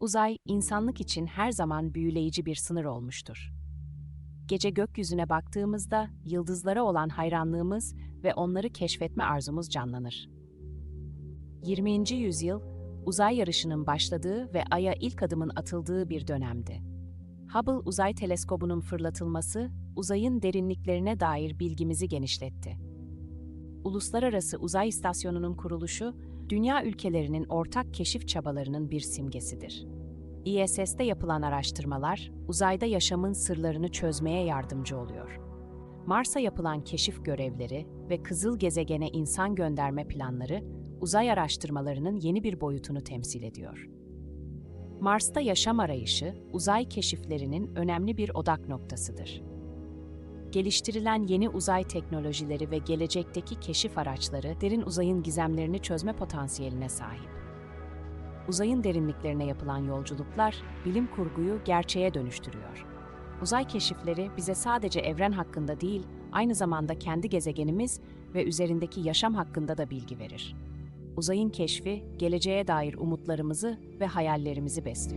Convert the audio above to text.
Uzay, insanlık için her zaman büyüleyici bir sınır olmuştur. Gece gökyüzüne baktığımızda yıldızlara olan hayranlığımız ve onları keşfetme arzumuz canlanır. 20. yüzyıl, uzay yarışının başladığı ve Ay'a ilk adımın atıldığı bir dönemdi. Hubble Uzay Teleskobu'nun fırlatılması, uzayın derinliklerine dair bilgimizi genişletti. Uluslararası Uzay İstasyonu'nun kuruluşu, dünya ülkelerinin ortak keşif çabalarının bir simgesidir. ISS'te yapılan araştırmalar, uzayda yaşamın sırlarını çözmeye yardımcı oluyor. Mars'a yapılan keşif görevleri ve kızıl gezegene insan gönderme planları, uzay araştırmalarının yeni bir boyutunu temsil ediyor. Mars'ta yaşam arayışı, uzay keşiflerinin önemli bir odak noktasıdır. Geliştirilen yeni uzay teknolojileri ve gelecekteki keşif araçları derin uzayın gizemlerini çözme potansiyeline sahip. Uzayın derinliklerine yapılan yolculuklar bilim kurguyu gerçeğe dönüştürüyor. Uzay keşifleri bize sadece evren hakkında değil, aynı zamanda kendi gezegenimiz ve üzerindeki yaşam hakkında da bilgi verir. Uzayın keşfi geleceğe dair umutlarımızı ve hayallerimizi besliyor.